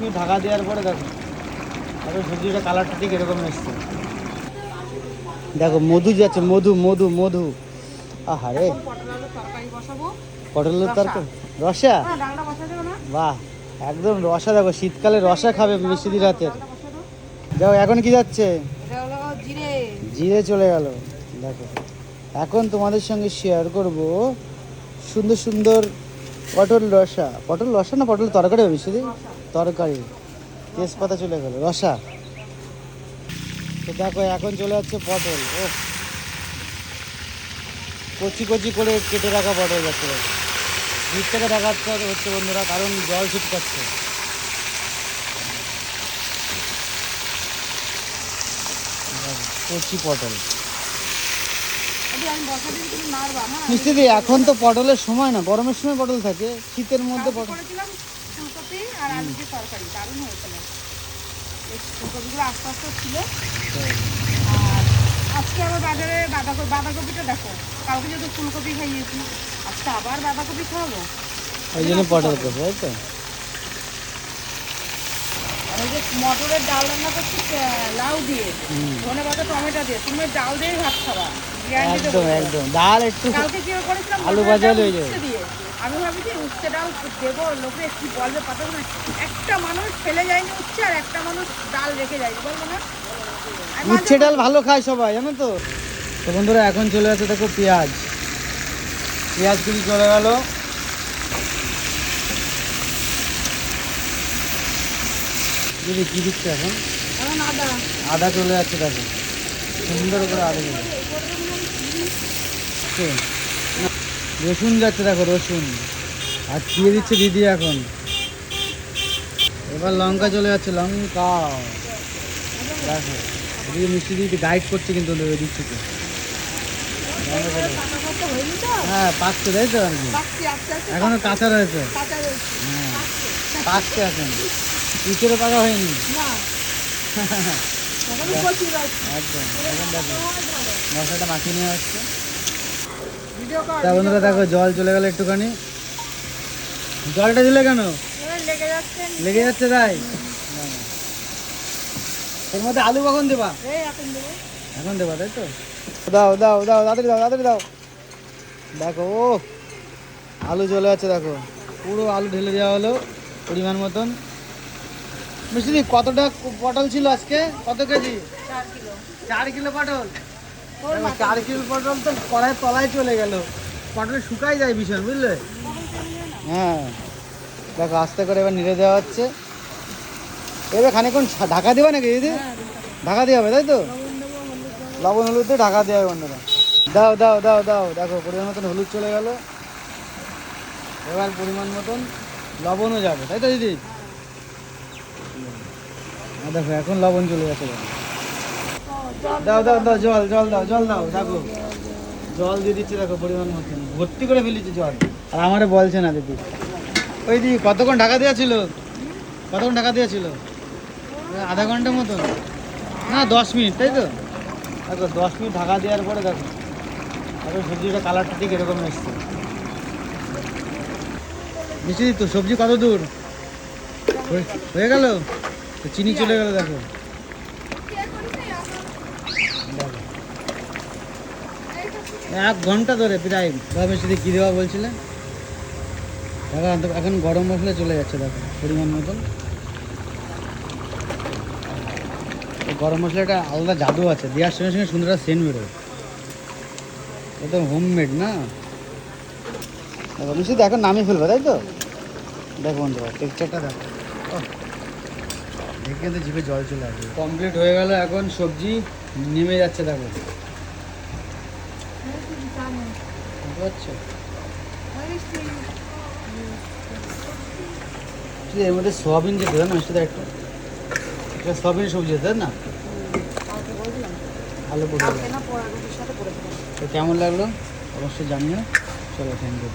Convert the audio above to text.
Minute Dhaka দেওয়ার পরে দেখো। তারপরে সবজিটা কালারটা ঠিক এরকম এসছে দেখো মধু যাচ্ছে মধু মধু মধু। আহারে। পটলের। তরকারি রসা। হ্যাঁ বাহ একদম রসা দেখো। শীতকালে রসা খাবে বসা দাও দেখো এখন কি যাচ্ছে? জিরে। জিরে চলে গেল। দেখো এখন তোমাদের সঙ্গে শেয়ার করব সুন্দর সুন্দর পটল রসা। পটল রসা না পটল তরকারি শুধু? তরকারি। তেজপাতা চলে গেল, রসা। তো দেখো, এখন চলে যাচ্ছে পটল। ও কচি কচি করে কেটে রাখা পটল যাচ্ছে ভিত থেকে দেখাচ্ছে হচ্ছে বন্ধুরা, কারণ জল ছিটকাচ্ছে। কচি পটল। নাড়বা হ্যাঁ? এখন তো পটলের সময় না গরমের সময় পটল থাকে শীতের মধ্যে পটল ফুলকপি আর আলু তরকারি দারুণ হয়েছিল। ফুলকপিগুলো আস্তে আস্তে ছিল। আর আজকে আবার বাজারে বাঁধাকপি বাঁধাকপিটা দেখো কালকে যেহেতু ফুলকপি খাইয়েছি আজকে আবার বাঁধাকপি খাওয়াবো? ওই জন্য পটল করব তো? মটরের ডাল রান্না করছি লাউ দিয়ে ধনে পাতা টমেটো দিয়ে তুমি ডাল দিয়েই ভাত খাবা। একদম একদম। ডাল একটু আলু ভাজা হয়ে যাবে। আমি উচ্ছে ডাল দেবো লোকে কি বলবে পাতা না একটা মানুষ ফেলে যায়নি উচ্ছে আর একটা মানুষ ডাল রেখে যায়নি বলব না? উচ্ছে ডাল ভালো খায় সবাই জানো তো? তো বন্ধুরা এখন চলে আসে দেখো পেঁয়াজ। পেঁয়াজ কুচি চলে গেল। দিদি কি দিচ্ছে এখন? আদা। আদা চলে যাচ্ছে দেখো। সুন্দর করে আদা চলে কে? রসুন যাচ্ছে দেখো রসুন। আর দিয়ে দিচ্ছে দিদি এখন। এবার লঙ্কা চলে যাচ্ছে লঙ্কা। দেখো দিদি মিষ্টি দিদি গাইড করছে কিন্তু ওই দিক থেকে। যাচ্ছে। হ্যাঁ পাকছে তাই তো? আর কি এখনও কাঁচা রয়েছে? হ্যাঁ পাকছে এখন। ইচেরও পাকা হয়নি। একদম এখন দেখো মশলাটা মাখিয়ে নিয়ে আসছে। তা বন্ধুরা দেখো জল চলে গেল একটুখানি। জলটা দিলে কেন? লেগে যাচ্ছে। তাই। এর মধ্যে আলু কখন দেবা? এখন দেবো। দেবা তাই তো? দাও দাও দাও তাড়াতাড়ি দাও তাড়াতাড়ি দাও। দেখো ও আলু চলে যাচ্ছে দেখো। পুরো আলু ঢেলে দেওয়া হলো পরিমাণ মতন। মিষ্টি কতটা পটল ছিল আজকে? কত কেজি? চার কিলো। চার কিলো পটল? চার কিলো পটল তো কড়াই তলায় চলে গেল। পটল শুকাই যায় ভীষণ বুঝলে? হ্যাঁ। দেখো আস্তে করে এবার নিড়ে দেওয়া হচ্ছে। এবার খানিক্ষণ ঢাকা দেবা নাকি দিদি? হ্যাঁ ঢাকা দেওয়া হবে তাই তো? লবণ হলুদ দিয়ে ঢাকা দেওয়া হবে বন্ধুরা। দাও দাও দাও দাও। দেখো পরিমাণ মতন হলুদ চলে গেল। এবার পরিমাণ মতন লবণও যাবে তাই তো দিদি? হ্যাঁ, দেখো এখন লবণ চলে গেছে। দাও দাও দাও, জল জল দাও জল দাও দেখো জল দিয়ে দিচ্ছে, দেখো, পরিমাণ মতন ভর্তি করে ফেলেছে জল। আর আমারে বলছে না, দিদি। ওই দিদি, কতক্ষণ ঢাকা দেওয়া ছিল? কতক্ষণ ঢাকা দেওয়া ছিল? আধা ঘণ্টা মতো? না, দশ মিনিট, তাই তো? দেখো, দশ মিনিট ঢাকা দেওয়ার পরে দেখো তারপরে সবজিটা কালারটা ঠিক এরকম এসছে। মিষ্টি তো, সবজি কত দূর? হয়ে- গেল? চিনি চলে গেল, দেখো। এক ঘণ্টা ধরে প্রায় ভাবে সেটা কী দেওয়া বলছিলে? দেখো এখন- গরম মশলা চলে যাচ্ছে দেখো, পরিমাণ মতন। গরম মশলাটা আলাদা জাদু আছে, দেওয়ার সঙ্গে সঙ্গে সুন্দর সেন্ট বেরোয়। এটা হোমমেড না? দেখো, নিশ্চয়ই এখন নামিয়ে ফেলবে, তাই তো? দেখো বন্ধুরা টেক্সচারটা দেখো। দেখে তো জিভে জল চলে আসবে। কমপ্লিট হয়ে গেল এখন সবজি, নেমে যাচ্ছে দেখো। পারছ এর মধ্যে সোয়াবিন যেতে হয় না সেটা একটু? এটা সোয়াবিন সবজি দেন না? ভালো পড়ে কেমন লাগল? অবশ্যই জানিও। চলো থ্যাংক ইউ